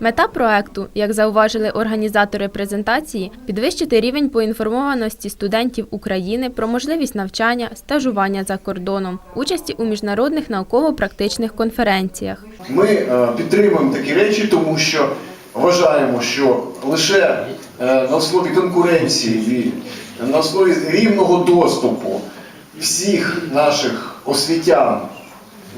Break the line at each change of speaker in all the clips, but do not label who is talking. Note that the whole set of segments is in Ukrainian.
Мета проекту, як зауважили організатори презентації, підвищити рівень поінформованості студентів України про можливість навчання, стажування за кордоном, участі у міжнародних науково-практичних конференціях.
Ми е, підтримуємо такі речі, тому що вважаємо, що лише е, на основі конкуренції на основі рівного доступу всіх наших освітян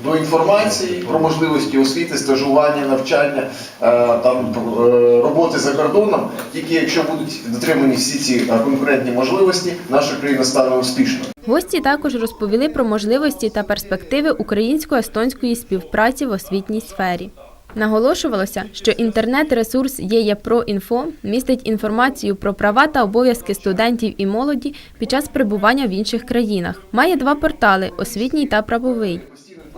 до інформації про можливості освіти, стажування, навчання, е, там, е, роботи за кордоном, тільки якщо будуть дотримані всі ці е, конкурентні можливості, наша країна стане успішною.
Гості також розповіли про можливості та перспективи українсько-естонської співпраці в освітній сфері. Наголошувалося, що інтернет-ресурс ЄЄПРО.Інфо містить інформацію про права та обов'язки студентів і молоді під час перебування в інших країнах. Має два портали освітній та правовий.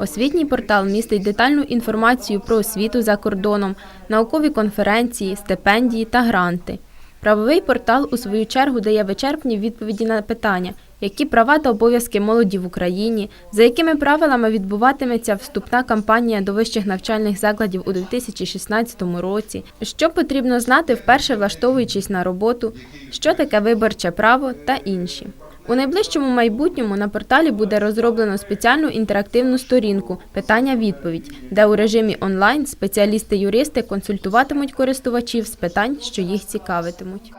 Освітній портал містить детальну інформацію про освіту за кордоном, наукові конференції, стипендії та гранти. Правовий портал, у свою чергу, дає вичерпні відповіді на питання, які права та обов'язки молоді в Україні, за якими правилами відбуватиметься вступна кампанія до вищих навчальних закладів у 2016 році, що потрібно знати вперше влаштовуючись на роботу, що таке виборче право та інші. У найближчому майбутньому на порталі буде розроблено спеціальну інтерактивну сторінку питання-відповідь, де у режимі онлайн спеціалісти-юристи консультуватимуть користувачів з питань, що їх цікавитимуть.